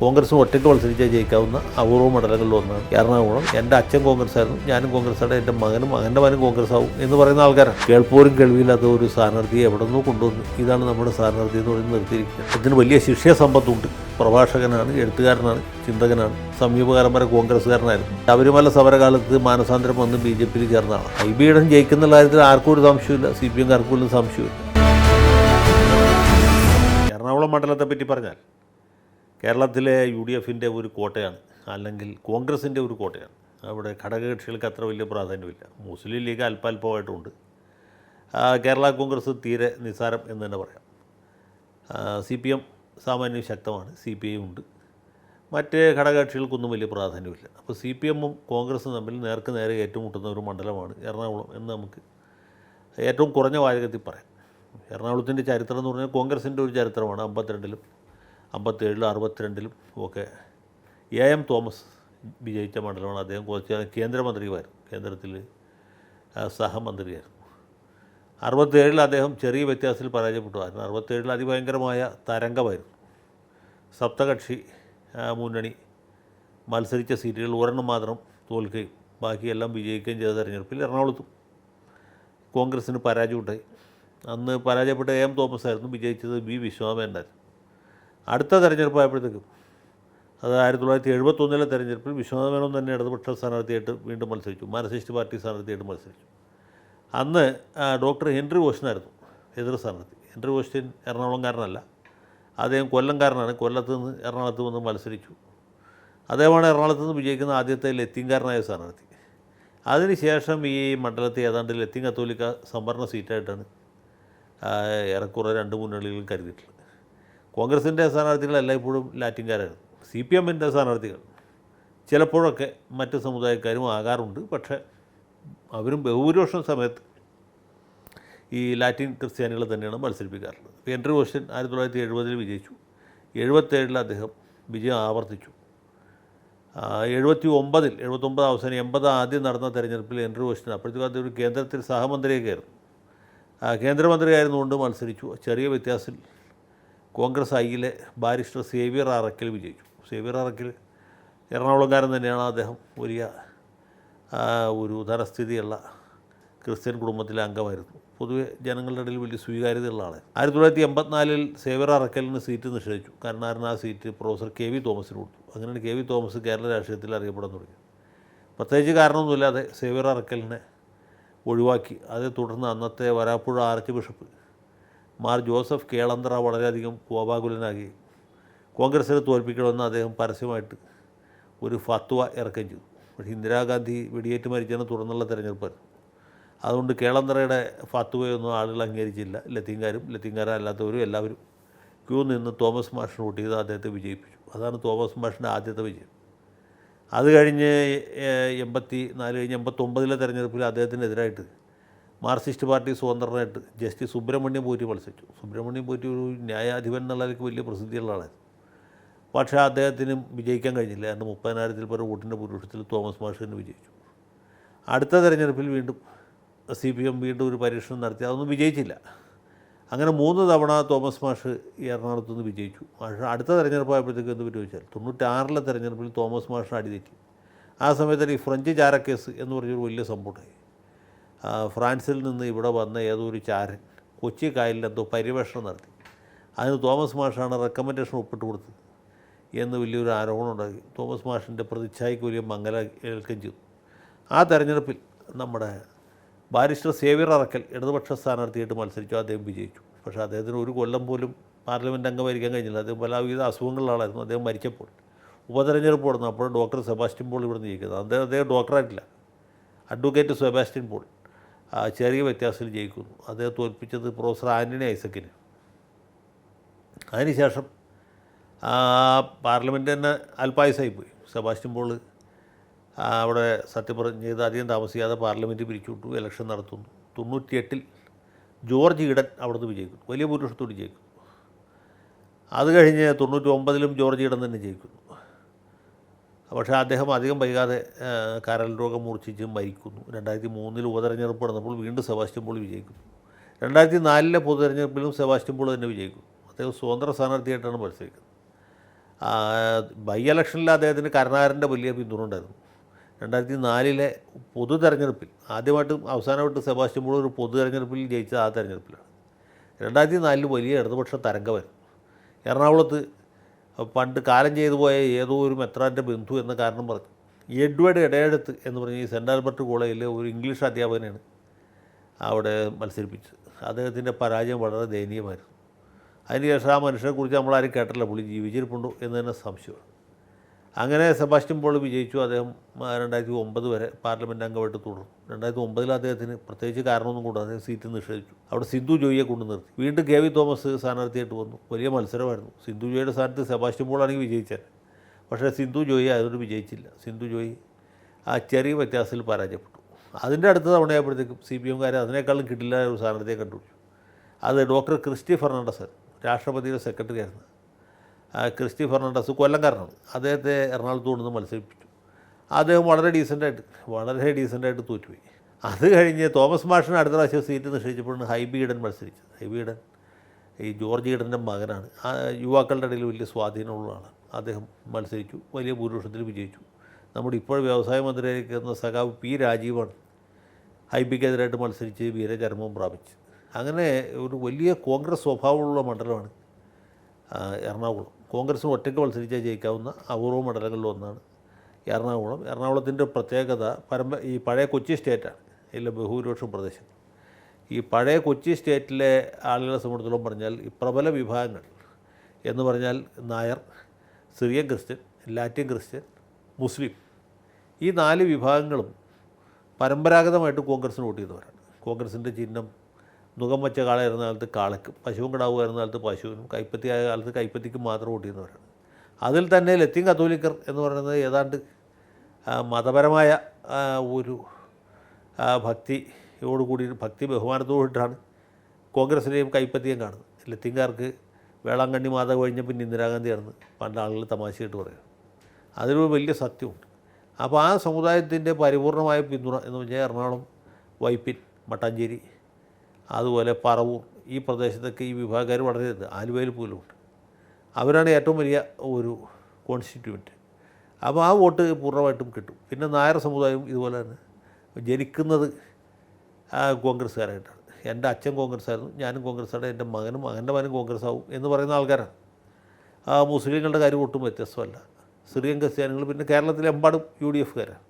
കോൺഗ്രസിന് ഒറ്റയ്ക്ക് മത്സരിച്ചാൽ ജയിക്കാവുന്ന അപൂർവ മണ്ഡലങ്ങളിൽ ഒന്നാണ് എറണാകുളം എന്റെ അച്ഛൻ കോൺഗ്രസ് ആയിരുന്നു ഞാനും കോൺഗ്രസ് ആണ് എന്റെ മകനും മകന്റെ മകനും കോൺഗ്രസ് ആവും എന്ന് പറയുന്ന ആൾക്കാരാണ്. കേൾപ്പോരും കേൾവിയില്ലാത്ത ഒരു സ്ഥാനാർത്ഥിയെ എവിടെ നിന്നോ കൊണ്ടുവന്നു. ഇതാണ് നമ്മുടെ സ്ഥാനാർത്ഥി എന്ന് പറയുന്നത് നിർത്തിയിരിക്കുന്നത്. ഇതിന് വലിയ ശിക്ഷയ സമ്പത്തുണ്ട്. പ്രഭാഷകനാണ് എഴുത്തുകാരനാണ് ചിന്തകനാണ് സമീപകാലം വരെ കോൺഗ്രസ്സുകാരനായിരുന്നു. ശബരിമല സമരകാലത്ത് മാനസാന്തരം വന്ന് ബി ജെ പിയിൽ ചേർന്നതാണ്. ഐ ബി ഇടം ജയിക്കുന്ന കാര്യത്തിൽ ആർക്കും ഒരു സംശയമില്ല സി പി എംകാർക്കും സംശയമില്ല എറണാകുളം മണ്ഡലത്തെ പറ്റി പറഞ്ഞാൽ കേരളത്തിലെ യു ഡി എഫിന്റെ ഒരു കോട്ടയാണ് അല്ലെങ്കിൽ കോൺഗ്രസിന്റെ ഒരു കോട്ടയാണ്. അവിടെ ഘടകകക്ഷികൾക്ക് അത്ര വലിയ പ്രാധാന്യമില്ല. മുസ്ലിം ലീഗ് അല്പാൽപമായിട്ടുണ്ട്. കേരള കോൺഗ്രസ് തീരെ നിസ്സാരം എന്ന് തന്നെ പറയാം. സി പി എം സാമാന്യം ശക്തമാണ്. സി പി ഐ ഉണ്ട്. മറ്റ് ഘടകകക്ഷികൾക്കൊന്നും വലിയ പ്രാധാന്യമില്ല. അപ്പോൾ സി പി എമ്മും കോൺഗ്രസും തമ്മിൽ നേർക്ക് നേരെ ഏറ്റുമുട്ടുന്ന ഒരു മണ്ഡലമാണ് എറണാകുളം എന്ന് നമുക്ക് ഏറ്റവും കുറഞ്ഞ വാചകത്തിൽ പറയാം. എറണാകുളത്തിന്റെ ചരിത്രം എന്ന് പറഞ്ഞാൽ കോൺഗ്രസിന്റെ ഒരു ചരിത്രമാണ് അമ്പത്തിരണ്ടിലും. അമ്പത്തേഴിലും അറുപത്തിരണ്ടിലും ഒക്കെ. എ എം തോമസ് വിജയിച്ച മണ്ഡലമാണ് അദ്ദേഹം കുറച്ച് കേന്ദ്രമന്ത്രിയുമായിരുന്നു. കേന്ദ്രത്തിൽ സഹമന്ത്രിയായിരുന്നു. അറുപത്തേഴിൽ അദ്ദേഹം ചെറിയ വ്യത്യാസത്തിൽ പരാജയപ്പെട്ടു കാരണം അറുപത്തേഴിൽ അതിഭയങ്കരമായ തരംഗമായിരുന്നു. സപ്തകക്ഷി മുന്നണി മത്സരിച്ച സീറ്റുകൾ ഒരെണ്ണം മാത്രം തോൽക്കുകയും ബാക്കിയെല്ലാം വിജയിക്കുകയും ചെയ്ത തെരഞ്ഞെടുപ്പിൽ എറണാകുളത്തും കോൺഗ്രസ്സിന് പരാജയമുണ്ടായി. അന്ന് പരാജയപ്പെട്ട എ തോമസ് ആയിരുന്നു വിജയിച്ചത് ബി വിശ്വനാഥനായിരുന്നു അടുത്ത തെരഞ്ഞെടുപ്പായപ്പോഴത്തേക്കും അത് ആയിരത്തി തൊള്ളായിരത്തി എഴുപത്തൊന്നിലെ തെരഞ്ഞെടുപ്പിൽ വിശ്വനാഥ മേനോൻ തന്നെ ഇടതുപക്ഷ സ്ഥാനാർത്ഥിയായിട്ട് വീണ്ടും മത്സരിച്ചു. മാർക്സിസ്റ്റ് പാർട്ടി സ്ഥാനാർത്ഥിയായിട്ട് മത്സരിച്ചു. അന്ന് ഡോക്ടർ ഹെൻറി വോഷനായിരുന്നു എതിർ സ്ഥാനാർത്ഥി. ഹെൻറി ഓസ്റ്റിൻ എറണാകുളംകാരനല്ല. അദ്ദേഹം കൊല്ലംകാരനാണ്. കൊല്ലത്ത് നിന്ന് എറണാകുളത്ത് വന്ന് മത്സരിച്ചു. അദ്ദേഹമാണ് എറണാകുളത്ത് നിന്ന് വിജയിക്കുന്ന ആദ്യത്തെ ലത്തീൻകാരനായ സ്ഥാനാർത്ഥി. അതിനുശേഷം ഈ മണ്ഡലത്തെ ഏതാണ്ട് ലത്തീൻ കത്തോലിക്ക സംവരണ സീറ്റായിട്ടാണ് ഏറെക്കുറെ രണ്ട് മുന്നണികളും കരുതിയിട്ടുള്ളത്. കോൺഗ്രസിന്റെ സ്ഥാനാർത്ഥികൾ എല്ലായ്പ്പോഴും ലാറ്റിൻകാരായിരുന്നു സി പി എമ്മിന്റെ സ്ഥാനാർത്ഥികൾ. ചിലപ്പോഴൊക്കെ മറ്റ് സമുദായക്കാരും ആകാറുണ്ട്. പക്ഷേ അവരും ബഹുഭൂരിപക്ഷം സമയത്ത് ഈ ലാറ്റിൻ ക്രിസ്ത്യാനികളെ തന്നെയാണ് മത്സരിപ്പിക്കാറുള്ളത്. എൻട്രി ഓഷൻ ആയിരത്തി തൊള്ളായിരത്തി എഴുപതിൽ വിജയിച്ചു. എഴുപത്തേഴിൽ അദ്ദേഹം വിജയം ആവർത്തിച്ചു. എഴുപത്തി ഒമ്പതിൽ എഴുപത്തൊമ്പത് അവസാനം എൺപത് ആദ്യം നടന്ന തെരഞ്ഞെടുപ്പിൽ എൻട്രി ഓഷൻ അപ്പോഴത്തേക്കും അദ്ദേഹം ഒരു കേന്ദ്രത്തിൽ സഹമന്ത്രിയൊക്കെ ആയിരുന്നു. കേന്ദ്രമന്ത്രിയായിരുന്നുകൊണ്ട് മത്സരിച്ചു. ചെറിയ വ്യത്യാസത്തിൽ കോൺഗ്രസ് ഐയിലെ ബാരിസ്റ്റർ സേവിയർ അറക്കൽ വിജയിച്ചു സേവിയർ അറക്കൽ എറണാകുളംകാരൻ തന്നെയാണ് അദ്ദേഹം വലിയ ഒരു ധനസ്ഥിതിയുള്ള ക്രിസ്ത്യൻ കുടുംബത്തിലെ അംഗമായിരുന്നു. പൊതുവെ ജനങ്ങളുടെ ഇടയിൽ വലിയ സ്വീകാര്യതയുള്ള ആളാണ്. ആയിരത്തി തൊള്ളായിരത്തി എൺപത്തിനാലിൽ സേവർ അറക്കലിന് സീറ്റ് നിഷേധിച്ചു. കരുണാരൻ ആ സീറ്റ് പ്രൊഫസർ കെ വി തോമസിന് കൊടുത്തു. അങ്ങനെയാണ് കെ വി തോമസ് കേരള രാഷ്ട്രീയത്തിൽ അറിയപ്പെടാൻ തുടങ്ങി പ്രത്യേകിച്ച് കാരണമൊന്നുമില്ലാതെ സേവർ അറക്കലിനെ ഒഴിവാക്കി. അതേ തുടർന്ന് അന്നത്തെ Varapuzha archbishop Mar Joseph Kelanthara വളരെയധികം കോപാകുലനാകി കോൺഗ്രസിനെ തോൽപ്പിക്കണമെന്ന് അദ്ദേഹം പരസ്യമായിട്ട് ഒരു ഫത്വ ഇറക്കം ചെയ്തു. പക്ഷേ ഇന്ദിരാഗാന്ധി വെടിയേറ്റ് മരിച്ചതിനെ തുടർന്നുള്ള തിരഞ്ഞെടുപ്പ്. അതുകൊണ്ട് കേളന്തറയുടെ ഫത്വയൊന്നും ആളുകൾ അംഗീകരിച്ചില്ല. ലത്തീൻകാരും അല്ലാത്തവരും എല്ലാവരും ക്യൂ നിന്ന് തോമസ് മാഷിന് വോട്ട് ചെയ്ത് അദ്ദേഹത്തെ വിജയിപ്പിച്ചു. അതാണ് തോമസ് മാഷിന്റെ ആദ്യത്തെ വിജയം. അത് കഴിഞ്ഞ് എൺപത്തി നാല് കഴിഞ്ഞ് എൺപത്തൊമ്പതിലെ തെരഞ്ഞെടുപ്പിൽ അദ്ദേഹത്തിനെതിരായിട്ട് മാർക്സിസ്റ്റ് പാർട്ടി സ്വതന്ത്രനായിട്ട് ജസ്റ്റിസ് സുബ്രഹ്മണ്യം പോറ്റി മത്സരിച്ചു. സുബ്രഹ്മണ്യം പോറ്റി ഒരു ന്യായാധിപൻ എന്നുള്ളതിലേക്ക് വലിയ പ്രസിദ്ധിയുള്ള ആളായിരുന്നു. പക്ഷേ അദ്ദേഹത്തിനും വിജയിക്കാൻ കഴിഞ്ഞില്ല. കാരണം മുപ്പതിനായിരത്തിൽ പേർ വോട്ടിന്റെ ഭൂരിപക്ഷത്തിൽ തോമസ് മാഷിന് വിജയിച്ചു. അടുത്ത തെരഞ്ഞെടുപ്പിൽ വീണ്ടും സി പി എം വീണ്ടും ഒരു പരീക്ഷണം നടത്തി. അതൊന്നും വിജയിച്ചില്ല. അങ്ങനെ മൂന്ന് തവണ തോമസ് മാഷ് എറണാകുളത്തു നിന്ന് വിജയിച്ചു. പക്ഷേ അടുത്ത തെരഞ്ഞെടുപ്പായപ്പോഴത്തേക്ക് എന്ത് വെച്ചാൽ തൊണ്ണൂറ്റാറിലെ തെരഞ്ഞെടുപ്പിൽ തോമസ് മാഷിന് അടിതെറ്റി ആ സമയത്ത് ഈ ഫ്രഞ്ച് ചാരക്കേസ് എന്ന് പറഞ്ഞൊരു വലിയ സംഭവമുണ്ടായി ആ, ഫ്രാൻസിൽ നിന്ന് ഇവിടെ വന്ന ഏതൊരു ചാരൻ കൊച്ചി കായലിൽ എന്തോ പര്യവേഷണം നടത്തി. അതിന് തോമസ് മാഷാണ് റെക്കമെൻഡേഷൻ ഒപ്പിട്ട് കൊടുത്തത് എന്ന് വലിയൊരു ആരോപണം ഉണ്ടാക്കി. തോമസ് മാഷിന്റെ പ്രതിച്ഛായ്ക്ക് വലിയ മംഗല ഏൽക്കുകയും ചെയ്തു. ആ തെരഞ്ഞെടുപ്പിൽ നമ്മുടെ ബാരിസ്റ്റർ സേവ്യർ അറക്കൽ ഇടതുപക്ഷ സ്ഥാനാർത്ഥിയായിട്ട് മത്സരിച്ചു. അദ്ദേഹം വിജയിച്ചു. പക്ഷേ അദ്ദേഹത്തിന് ഒരു കൊല്ലം പോലും പാർലമെന്റ് അംഗമായിരിക്കാൻ കഴിഞ്ഞില്ല. അദ്ദേഹം പലവിധ അസുഖങ്ങളുള്ള ആളായിരുന്നു. അദ്ദേഹം മരിച്ചപ്പോൾ ഉപതെരഞ്ഞെടുപ്പ് നടന്നു അപ്പോൾ ഡോക്ടർ സെബാസ്റ്റ്യൻ പോൾ ഇവിടെ നിന്ന് ജയിക്കുന്നത്. അദ്ദേഹം അദ്ദേഹം ഡോക്ടറായിട്ടില്ല. Advocate Sebastian Paul. ചെറിയ വ്യത്യാസത്തിൽ ജയിക്കുന്നു. അദ്ദേഹം തോൽപ്പിച്ചത് പ്രൊഫസർ ആന്റണി ഐസക്കിന്. അതിനുശേഷം പാർലമെന്റ് തന്നെ അല്പായുസായി പോയി. സെബാസ്റ്റ്യൻ പോൾ അവിടെ സത്യപ്രതിജ്ഞ ചെയ്ത് അധികം താമസിക്കാതെ പാർലമെന്റ് പിരിച്ചുവിട്ടു ഇലക്ഷൻ നടത്തുന്നു. തൊണ്ണൂറ്റിയെട്ടിൽ ജോർജ് ഈഡൻ അവിടുന്ന് വിജയിക്കുന്നു. വലിയ ഭൂരിപക്ഷത്തോട് ജയിക്കുന്നു. അത് കഴിഞ്ഞ് തൊണ്ണൂറ്റി ഒമ്പതിലും ജോർജ് ഈഡൻ തന്നെ ജയിക്കുന്നു. പക്ഷേ അദ്ദേഹം അധികം വൈകാതെ കരൽ രോഗം മൂർച്ഛിച്ച് മരിക്കുന്നു. രണ്ടായിരത്തി മൂന്നിൽ ഉപതെരഞ്ഞെടുപ്പ് നടന്നപ്പോൾ വീണ്ടും സെബാസ്റ്റ്യൻ പോൾ വിജയിക്കുന്നു. രണ്ടായിരത്തി നാലിലെ പൊതു തെരഞ്ഞെടുപ്പിലും സെബാസ്റ്റ്യൻ പോൾ തന്നെ വിജയിക്കുന്നു അദ്ദേഹം സ്വതന്ത്ര സ്ഥാനാർത്ഥിയായിട്ടാണ് മത്സരിക്കുന്നത്. ബൈ ഇലക്ഷനിൽ അദ്ദേഹത്തിന് കരുണാകരന്റെ വലിയ പിന്തുണ ഉണ്ടായിരുന്നു. രണ്ടായിരത്തി നാലിലെ പൊതു തെരഞ്ഞെടുപ്പിൽ ആദ്യമായിട്ടും അവസാനമായിട്ട് സെബാസ്റ്റ്യൻ പോൾ ഒരു പൊതു തെരഞ്ഞെടുപ്പിൽ ജയിച്ചത് ആ തെരഞ്ഞെടുപ്പിലാണ്. രണ്ടായിരത്തി നാലിൽ വലിയ ഇടതുപക്ഷ തരംഗമായിരുന്നു എറണാകുളത്ത് പണ്ട് കാലം ചെയ്തു പോയ ഏതോ ഒരു മെത്രാന്റെ ബന്ധു എന്ന കാരണം പറഞ്ഞു. എഡ്വേർഡ് ഇടയടുത്ത് എന്ന് പറഞ്ഞ ഈ സെന്റ് ആൽബർട്ട് കോളേജിലെ ഒരു ഇംഗ്ലീഷ് അധ്യാപകനാണ് അവിടെ മത്സരിപ്പിച്ചത്. അദ്ദേഹത്തിന്റെ പരാജയം വളരെ ദയനീയമായിരുന്നു. അതിനുശേഷം ആ മനുഷ്യനെക്കുറിച്ച് നമ്മളാരും കേട്ടില്ല പുള്ളി ജീവിച്ചിരിപ്പുണ്ടോ എന്ന് തന്നെ സംശയമാണ്. അങ്ങനെ സെബാസ്റ്റ്യൻ പോൾ വിജയിച്ചു. അദ്ദേഹം രണ്ടായിരത്തി ഒമ്പത് വരെ പാർലമെന്റ് അംഗമായിട്ട് തുടർന്നു. രണ്ടായിരത്തി ഒമ്പതിൽ അദ്ദേഹത്തിന് പ്രത്യേകിച്ച് കാരണമൊന്നും കൂടാതെ സീറ്റ് നിഷേധിച്ചു. അവിടെ സിന്ധു ജോയിയെ കൊണ്ട് നിർത്തി. വീണ്ടും കെ വി തോമസ് സ്ഥാനാർത്ഥിയായിട്ട് വന്നു. വലിയ മത്സരമായിരുന്നു. സിന്ധു ജോയിയുടെ സ്ഥാനത്ത് സെബാസ്റ്റ്യൻ പോളാണെങ്കിൽ വിജയിച്ചത് പക്ഷേ സിന്ധു ജോയി അതുകൊണ്ട് വിജയിച്ചില്ല. സിന്ധു ജോയി ആ ചെറിയ വ്യത്യാസത്തിൽ പരാജയപ്പെട്ടു. അതിന്റെ അടുത്ത തവണയായപ്പോഴത്തേക്കും സി പി എംകാർ അതിനേക്കാളും കിട്ടില്ല ഒരു സ്ഥാനാർത്ഥിയെ കണ്ടുപിടിച്ചു. അത് ഡോക്ടർ ക്രിസ്റ്റി ഫെർണാണ്ടസ് രാഷ്ട്രപതിയുടെ സെക്രട്ടറി ആയിരുന്നു ക്രിസ്റ്റി ഫെർണാണ്ടസ് കൊല്ലംകാരനാണ്. അദ്ദേഹത്തെ എറണാകുളത്ത് കൊണ്ടുവന്ന് മത്സരിപ്പിച്ചു. അദ്ദേഹം വളരെ ഡീസന്റായിട്ട് വളരെ ഡീസന്റായിട്ട് തോറ്റുപോയി. അത് കഴിഞ്ഞ് തോമസ് മാഷിന് അടുത്ത പ്രാവശ്യം സീറ്റ് നിശ്ചയിച്ചപ്പോഴാണ് ഹൈബി ഈഡൻ മത്സരിച്ചത്. ഹൈബി ഈഡൻ ഈ ജോർജ് ഈഡന്റെ മകനാണ്. ആ യുവാക്കളുടെ ഇടയിൽ വലിയ സ്വാധീനമുള്ള ആളാണ്. അദ്ദേഹം മത്സരിച്ചു വലിയ ഭൂരിപക്ഷത്തിൽ വിജയിച്ചു. നമ്മുടെ ഇപ്പോൾ വ്യവസായ മന്ത്രിയായിരിക്കുന്ന സഖാവ് പി രാജീവാണ് ഹൈബിക്കെതിരായിട്ട് മത്സരിച്ച് വീരചരമം പ്രാപിച്ചു അങ്ങനെ ഒരു വലിയ കോൺഗ്രസ് സ്വഭാവമുള്ള മണ്ഡലമാണ് എറണാകുളം. കോൺഗ്രസിന് ഒറ്റയ്ക്ക് മത്സരിച്ചാൽ ജയിക്കാവുന്ന അപൂർവ മണ്ഡലങ്ങളിൽ ഒന്നാണ് എറണാകുളം. എറണാകുളത്തിന്റെ പ്രത്യേകത പരമ്പ ഈ പഴയ കൊച്ചി സ്റ്റേറ്റാണ് ഇതിലെ ബഹുഭൂരിപക്ഷം പ്രദേശം. ഈ പഴയ കൊച്ചി സ്റ്റേറ്റിലെ ആളുകളെ സംബന്ധിച്ചിടത്തോളം പറഞ്ഞാൽ ഈ പ്രബല വിഭാഗങ്ങൾ എന്ന് പറഞ്ഞാൽ Nair Syrian Christian Latin Christian Muslim. ഈ നാല് വിഭാഗങ്ങളും പരമ്പരാഗതമായിട്ട് കോൺഗ്രസ്സിന് വോട്ട് ചെയ്തവരാണ്. കോൺഗ്രസിന്റെ ചിഹ്നം മുഖം വെച്ച കാളായിരുന്ന കാലത്ത് കാളയ്ക്കും പശുവും കിടാവുമായിരുന്ന കാലത്ത് പശുവിനും കൈപ്പത്തി ആയ കാലത്ത് കൈപ്പത്തിക്കും മാത്രം ഓട്ടിയിരുന്നവരാണ് അതിൽ തന്നെ ലത്തീൻ കത്തോലിക്കർ എന്ന് പറയുന്നത് ഏതാണ്ട് മതപരമായ ഒരു ഭക്തിയോട് ഭക്തിയോടുകൂടി ഭക്തി ബഹുമാനത്തോടിട്ടാണ് കോൺഗ്രസിനെയും കൈപ്പത്തിയും കാണുന്നത്. ലത്തീൻകാർക്ക് വേളാങ്കണ്ണി മാത കഴിഞ്ഞ പിന്നെ ഇന്ദിരാഗാന്ധിയാണെന്ന് പണ്ട് ആളുകൾ തമാശയായിട്ട് പറയും. അതിലൊരു വലിയ സത്യമുണ്ട്. അപ്പോൾ ആ സമുദായത്തിന്റെ പരിപൂർണമായ പിന്തുണ എന്ന് പറഞ്ഞാൽ എറണാകുളം വൈപ്പിൻ മട്ടാഞ്ചേരി അതുപോലെ പറവൂർ ഈ പ്രദേശത്തൊക്കെ ഈ വിഭാഗക്കാർ വളരെ ആലുവയിൽ പോലുമുണ്ട്. അവരാണ് ഏറ്റവും വലിയ ഒരു കോൺസ്റ്റിറ്റ്യൂവന്റ് അപ്പോൾ ആ വോട്ട് പൂർണമായിട്ടും കിട്ടും. പിന്നെ നായർ സമുദായം ഇതുപോലെ തന്നെ ജനിക്കുന്നത് കോൺഗ്രസ്സുകാരായിട്ടാണ്. എന്റെ അച്ഛൻ കോൺഗ്രസ് ആയിരുന്നു ഞാനും കോൺഗ്രസ്സാണ് എന്റെ മകനും മകന്റെ മകനും കോൺഗ്രസ് ആവും എന്ന് പറയുന്ന ആൾക്കാരാണ്. മുസ്ലിങ്ങളുടെ കാര്യം ഒട്ടും വ്യത്യസ്തമല്ല. സിറിയൻ ക്രിസ്ത്യാനികൾ പിന്നെ കേരളത്തിലെമ്പാടും യു ഡി എഫുകാരാണ്.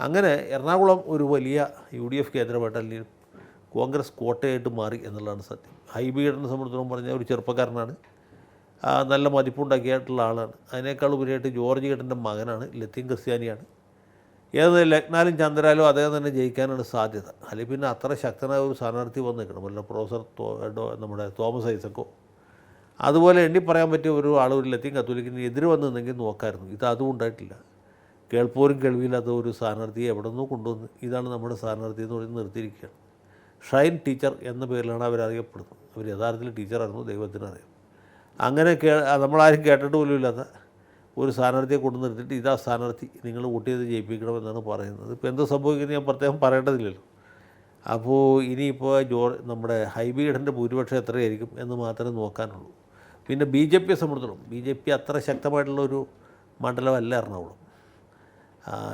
അങ്ങനെ എറണാകുളം ഒരു വലിയ യു ഡി എഫ് കേന്ദ്രമായിട്ട് അല്ലെങ്കിൽ കോൺഗ്രസ് കോട്ടയായിട്ട് മാറി എന്നുള്ളതാണ് സത്യം. ഹൈബീഡിനെ സംബന്ധിച്ചിടത്തോളം പറഞ്ഞാൽ ഒരു ചെറുപ്പക്കാരനാണ്. നല്ല മതിപ്പുണ്ടാക്കിയായിട്ടുള്ള ആളാണ്. അതിനേക്കാൾ ഉപരിയായിട്ട് ജോർജ് ഗേട്ടന്റെ മകനാണ്. ലത്തീൻ ക്രിസ്ത്യാനിയാണ്. ഏത് ലഗ്നാലും ചന്ദ്രാലും അദ്ദേഹം തന്നെ ജയിക്കാനാണ് സാധ്യത. അല്ലെങ്കിൽ പിന്നെ അത്ര ശക്തനായ ഒരു സ്ഥാനാർത്ഥി വന്ന് നിൽക്കണം വല്ല പ്രൊഫസർ നമ്മുടെ തോമസ് ഐസക്കോ. അതുപോലെ എണ്ണി പറയാൻ പറ്റിയ ഒരു ആൾ ഒരു ലത്തീൻ കത്തോലിക്കിന് എതിര് വന്നിരുന്നെങ്കിൽ നോക്കായിരുന്നു. ഇത് അതും ഉണ്ടായിട്ടില്ല. കേൾപ്പോരും കേൾവിയില്ലാത്ത ഒരു സ്ഥാനാർത്ഥിയെ എവിടെ നിന്നോ കൊണ്ടുവന്ന് ഇതാണ് നമ്മുടെ സ്ഥാനാർത്ഥി എന്ന് പറഞ്ഞ് നിർത്തിയിരിക്കുകയാണ്. ഷൈൻ ടീച്ചർ എന്ന പേരിലാണ് അവരറിയപ്പെടുന്നത്. അവർ യഥാർത്ഥത്തിൽ ടീച്ചറായിരുന്നു ദൈവത്തിനറിയാം അങ്ങനെ കേ നമ്മളാരും കേട്ടിട്ട് പോലും ഇല്ലാത്ത ഒരു സ്ഥാനാർത്ഥിയെ കൊണ്ടു നിർത്തിയിട്ട് ഇതാ സ്ഥാനാർത്ഥി നിങ്ങൾ വോട്ട് ചെയ്ത് ജയിപ്പിക്കണമെന്നാണ് പറയുന്നത്. ഇപ്പോൾ എന്ത് സംഭവിക്കുന്നത് ഞാൻ പ്രത്യേകം പറയേണ്ടതില്ലല്ലോ. അപ്പോൾ ഇനിയിപ്പോൾ ജോ നമ്മുടെ ഹൈബീഡന്റെ ഭൂരിപക്ഷം എത്രയായിരിക്കും എന്ന് മാത്രമേ നോക്കാനുള്ളൂ. പിന്നെ ബി ജെ പിയെ സംബന്ധിച്ചിടത്തോളം ബി ജെ പി അത്ര ശക്തമായിട്ടുള്ള ഒരു മണ്ഡലമല്ല എറണാകുളം.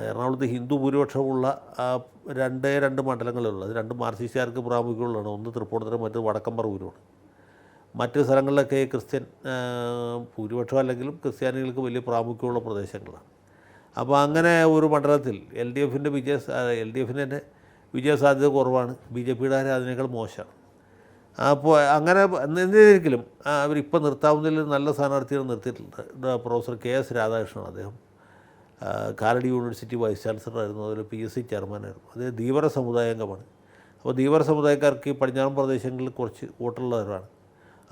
എറണാകുളത്ത് ഹിന്ദു ഭൂരിപക്ഷമുള്ള രണ്ടേ രണ്ട് മണ്ഡലങ്ങളുള്ളത് രണ്ട് മാർസിസ്റ്റുകാർക്ക് പ്രാമുഖ്യമുള്ളതാണ്. ഒന്ന് തൃപ്പൂണിത്തുറ മറ്റു വടക്കമ്പറൂരുമാണ് മറ്റ് സ്ഥലങ്ങളിലൊക്കെ ക്രിസ്ത്യൻ ഭൂരിപക്ഷം അല്ലെങ്കിലും ക്രിസ്ത്യാനികൾക്ക് വലിയ പ്രാമുഖ്യമുള്ള പ്രദേശങ്ങളാണ്. അപ്പോൾ അങ്ങനെ ഒരു മണ്ഡലത്തിൽ എൽ ഡി എഫിന്റെ വിജയ എൽ ഡി എഫിന്റെ തന്നെ വിജയസാധ്യത കുറവാണ്. ബി ജെ പിയുടെ അതിനേക്കാൾ മോശമാണ്. അപ്പോൾ അങ്ങനെ എന്തെങ്കിലും അവരിപ്പോൾ നിർത്താവുന്നതിൽ നല്ല സ്ഥാനാർത്ഥികൾ നിർത്തിയിട്ടുണ്ട്. പ്രൊഫസർ കെ എസ് രാധാകൃഷ്ണൻ അദ്ദേഹം. കാലടി യൂണിവേഴ്സിറ്റി വൈസ് ചാൻസലറായിരുന്നു അതുപോലെ പി എസ് സി ചെയർമാനായിരുന്നു അത് ധീവര സമുദായാംഗമാണ് അപ്പോൾ ധീവര സമുദായക്കാർക്ക് ഈ പടിഞ്ഞാറൻ പ്രദേശങ്ങളിൽ കുറച്ച് വോട്ടുള്ളവരാണ്.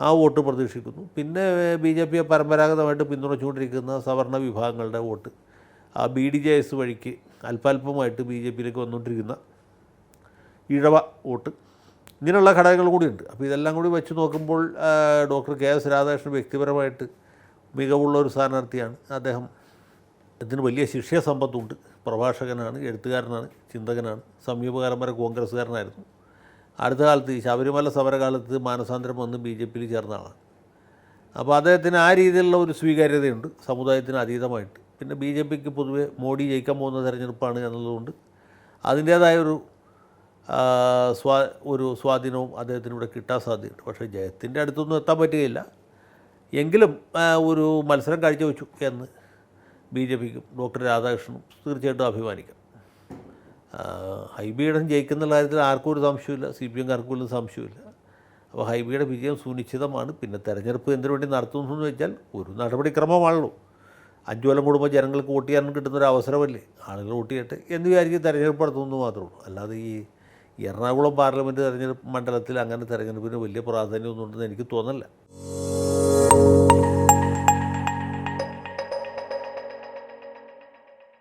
ആ വോട്ട് പ്രതീക്ഷിക്കുന്നു. പിന്നെ ബി ജെ പിയെ പരമ്പരാഗതമായിട്ട് പിന്തുണച്ചുകൊണ്ടിരിക്കുന്ന സവർണ വിഭാഗങ്ങളുടെ വോട്ട്. ആ ബി ഡി ജെ എസ് വഴിക്ക് അല്പാൽപമായിട്ട് ബി ജെ പിയിലേക്ക് വന്നുകൊണ്ടിരിക്കുന്ന ഇഴവ വോട്ട്. ഇങ്ങനെയുള്ള ഘടകങ്ങൾ കൂടിയുണ്ട്. അപ്പോൾ ഇതെല്ലാം കൂടി വെച്ച് നോക്കുമ്പോൾ ഡോക്ടർ കെ എസ് രാധാകൃഷ്ണൻ വ്യക്തിപരമായിട്ട് മികവുള്ള ഒരു സ്ഥാനാർത്ഥിയാണ് അദ്ദേഹം. ഇതിന് വലിയ ശിക്ഷയ സമ്പത്തുണ്ട്. പ്രഭാഷകനാണ് എഴുത്തുകാരനാണ് ചിന്തകനാണ് സമീപകാലം വരെ കോൺഗ്രസ്സുകാരനായിരുന്നു. അടുത്ത കാലത്ത് ഈ ശബരിമല സമരകാലത്ത് മാനസാന്തരം വന്ന് ബി ജെ പിയിൽ ചേർന്ന ആളാണ്. അപ്പോൾ അദ്ദേഹത്തിന് ആ രീതിയിലുള്ള ഒരു സ്വീകാര്യതയുണ്ട് സമുദായത്തിന് അതീതമായിട്ട്. പിന്നെ ബി ജെ പിക്ക് പൊതുവെ മോഡി ജയിക്കാൻ പോകുന്ന തെരഞ്ഞെടുപ്പാണ് എന്നതുകൊണ്ട് അതിന്റേതായ ഒരു സ്വാ ഒരു സ്വാധീനവും അദ്ദേഹത്തിന് ഇവിടെ കിട്ടാൻ സാധ്യതയുണ്ട്. പക്ഷേ ജയത്തിന്റെ അടുത്തൊന്നും എത്താൻ പറ്റുകയില്ല. എങ്കിലും ഒരു മത്സരം കാഴ്ചവെച്ചു എന്ന് ബി ജെ പിക്കും ഡോക്ടർ രാധാകൃഷ്ണനും തീർച്ചയായിട്ടും അഭിമാനിക്കാം. ഹൈബിയുടെ ജയിക്കുന്ന കാര്യത്തിൽ ആർക്കും ഒരു സംശയമില്ല സി പി എംകാർക്കും ഒരു സംശയമില്ല അപ്പോൾ ഹൈബിയുടെ വിജയം സുനിശ്ചിതമാണ്. പിന്നെ തെരഞ്ഞെടുപ്പ് എന്തിനു വേണ്ടി നടത്തുന്നു എന്ന് വെച്ചാൽ ഒരു നടപടിക്രമമാണല്ലോ. അഞ്ചു കൊല്ലം കൂടുമ്പോൾ ജനങ്ങൾക്ക് വോട്ട് ചെയ്യാനും കിട്ടുന്ന ഒരു അവസരമല്ലേ? ആളുകൾ വോട്ട് ചെയ്യട്ടെ എന്ന് വിചാരിച്ച് തെരഞ്ഞെടുപ്പ് നടത്തുന്നു മാത്രമേ ഉള്ളൂ. അല്ലാതെ ഈ എറണാകുളം പാർലമെന്റ് തെരഞ്ഞെടുപ്പ് മണ്ഡലത്തിൽ അങ്ങനെ തെരഞ്ഞെടുപ്പിന് വലിയ പ്രാധാന്യമൊന്നും ഉണ്ടെന്ന് എനിക്ക് തോന്നല്ല.